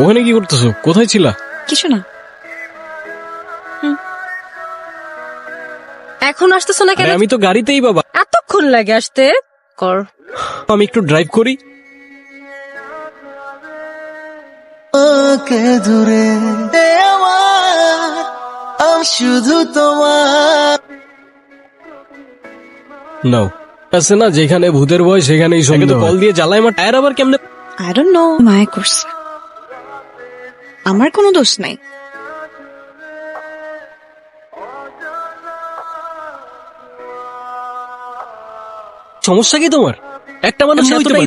ওখানে কি করতেছো? কোথায় ছিলা? কিছু না। এখন আসতেছো না কেন? আমি তো গাড়িতেই বাবা। এতক্ষণ লাগে আসতে। কর। আমি একটু ড্রাইভ করি। ওকে দূরে আমার শুধু তোমার। নাও। আছে না যেখানে ভূতের ভয় সেখানেই সঙ্গে তো কল দিয়ে জ্বালায় আমার টায়ার আবার কেমনে আই ডোন্ট নো মায়া করছে। আমার কোনো দোষ নাই। সমস্যা কি তোমার? একটা মানুষ হইতে এতটাই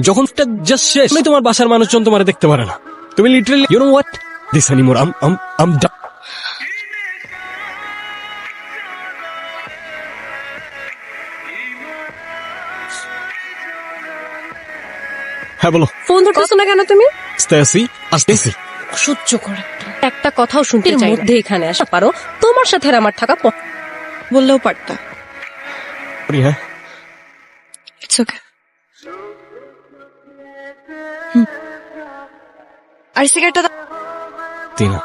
যখন জাস্ট শেষ তোমার বাসার মানুষজন তোমার দেখতে পারে না। তুমি literally you know what this anymore um um um হ্যাঁ বলো। ফোন ধরতেছো না কেন তুমি? আস্তে আসি সহ্য করে একটা কথাও শুনতে চাই মধ্যে এখানে আসা পারো। তোমার সাথে আর আমার থাকা বললেও পারতা। হ্যাঁ। ইটস ওকে আর সিগারেটটা দাও। তিনা।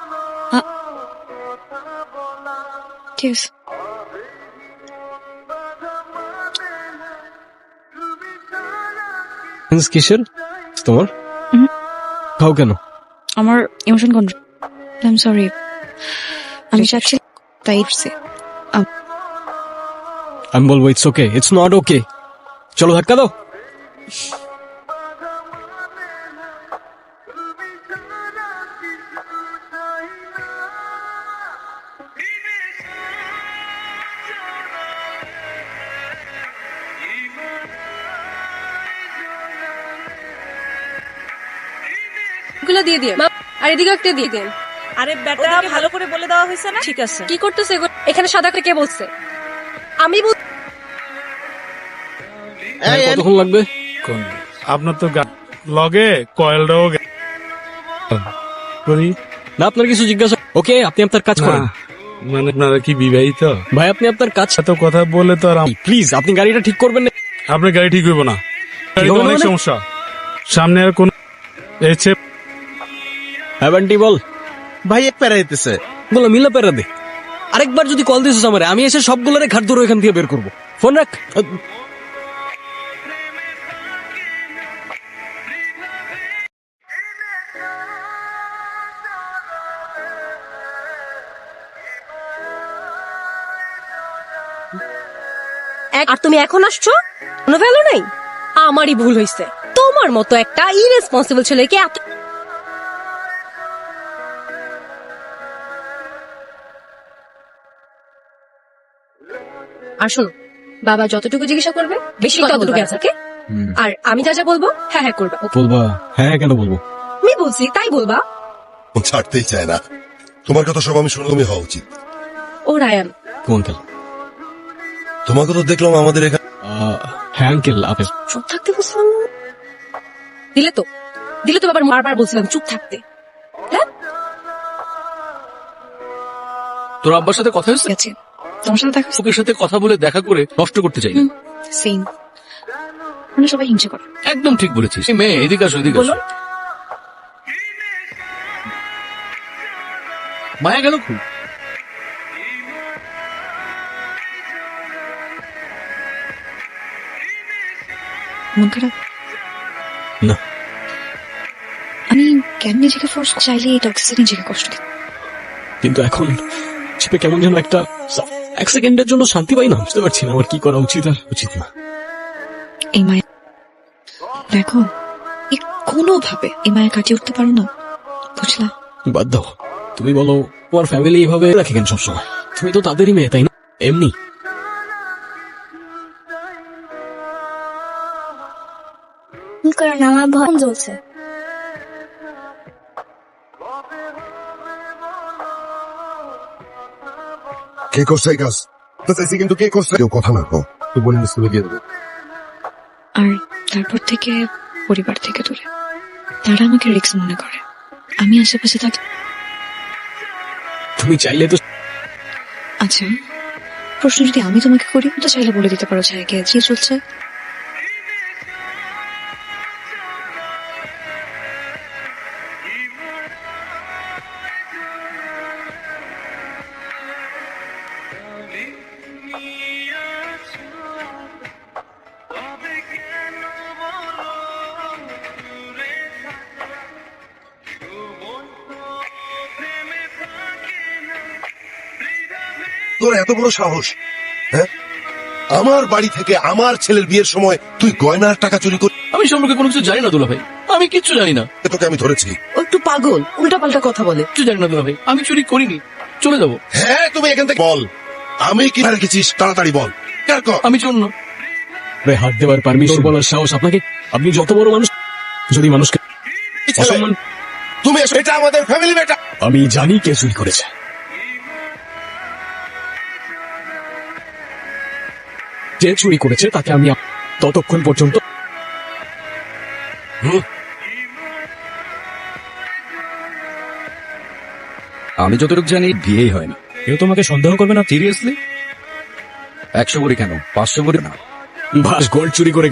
ঠিক আছে। কিসের তোমার? খাও কেন? আমার emotion control I am sorry আমি চাচ্ছি তাই আমি বলব it's okay it's not okay চলো ধাক্কা দাও। দিয়ে দিয়ে আর এদিকে একটা দিয়ে দিন আরে বেটা ভালো করে বলে দেওয়া হয়েছে না? ঠিক আছে। কি করতেছে এখানে সাদা করে কে বলছে? আমি বল কতক্ষণ লাগবে? আপনার তো লগে কয়েলটাও করি। না আপনার কিছু জিজ্ঞাসা ওকে আপনি আপনার কাজ করেন। মানে আপনারা কি বিবাহিত? ভাই আপনি আপনার কাজ এত কথা বলে তো আর প্লিজ আপনি গাড়িটা ঠিক করবেন না। আপনার গাড়ি ঠিক হইব না। অনেক মানে? সমস্যা। সামনে আর কোন এসে হ্যাঁ বান্টি বল। ভাই এক পেরাইতেছে বলো মিলা পেরা দে। আরেকবার যদি কল দিছিস আমারে আমি এসে সবগুলোরে ঘাট ধরে এখান থেকে বের করব। ফোন রাখ। আর তুমি এখন আসছো? কোনো ভ্যালু নাই? আমারই ভুল হয়েছে তোমার মতো একটা ইরেসপন্সিবল ছেলেকে এত আর শোনো বাবা যতটুকু জিজ্ঞাসা করবে বেশি ততটুকু আছে আর আমি যা যা বলব হ্যাঁ হ্যাঁ করবে ওকে? বলবা হ্যাঁ হ্যাঁ কেন বলব? আমি বলছি তাই বলবা। ও ছাড়তেই চায় না। তোমার কথা সব আমি শুনলামই হওয়া উচিত। ও রায়ান। কোন খেলা তোমাকে তো দেখলাম আমাদের এখানে হ্যাঁ আঙ্কেল আপেল। চুপ থাকতে বলছিলাম। না? দিলে তো দিলে তো বাবার বারবার বলছিলাম চুপ থাকতে। হ্যাঁ? তোর আব্বার সাথে কথা হয়েছে? তোমার সাথে দেখা ওকে সাথে কথা বলে দেখা করে নষ্ট করতে চাই না। সেম মানে সবাই হিংসা করে। একদম ঠিক বলেছিস। এই মেয়ে এদিকে আসো এদিকে আসো। মায়া গেল খুব। মন খারাপ? না। আমি কেন নিজেকে ফোর্স চাইলে এই টক্সিসিটি নিজেকে কষ্ট দিই। কিন্তু এখন চিপে কেমন যেন একটা এক সেকেন্ডের জন্য শান্তি পাই না। বুঝতে পারছি না আমার কি করা উচিত আর উচিত না। এই মায়া দেখো কোনোভাবে এই মায়া কাটিয়ে উঠতে পারো না। বুঝলা? বাদ দাও। তুমি বলো তোমার ফ্যামিলি এইভাবে রাখে কেন সবসময়? তুমি তো তাদেরই মেয়ে তাই না? এমনি। কারণ আমার ভয় জ্বলছে কে করছে এই কাজ? তো চাইছি কিন্তু কে করছে? কেউ কথা না কো তুই স্কুলে গিয়ে দেবে। আর তারপর থেকে পরিবার থেকে দূরে। তারা আমাকে রিক্স মনে করে। আমি আশেপাশে থাকি। তুমি চাইলে তো আচ্ছা প্রশ্ন যদি আমি তোমাকে করি তো চাইলে বলে দিতে পারো ছায়াকে যে চলছে। তোর এত বড় সাহস হ্যাঁ? আমার বাড়ি থেকে আমার ছেলের বিয়ের সময় তুই গয়নার টাকা চুরি করে আমি সম্পর্কে কোনো কিছু জানি না দুলা ভাই আমি কিচ্ছু জানি না। তোকে আমি ধরেছি। ও একটু পাগল উল্টা পাল্টা কথা বলে। কিচ্ছু জানি না দুলা ভাই আমি চুরি করিনি। চলে যাব। হ্যাঁ তুমি এখান থেকে বল। আমি কি রেখেছিস তাড়াতাড়ি বল। কেন কর? আমি জন্য গায়ে হাত দেওয়ার পারমিশন বলার সাহস আপনাকে? আপনি যত বড় মানুষ যদি মানুষকে অসম্মান তুমি এসো, এটা আমাদের ফ্যামিলি বেটা। আমি জানি কে চুরি করেছে। যে চুরি করেছে তাকে আমি ততক্ষণ পর্যন্ত আমি যতটুকু জানি বিয়েই না কেউ তোমাকে সন্দেহ করবে না? সিরিয়াসলি একশো করে কেন? পাঁচশো করে না? ভাস গোল্ড চুরি করে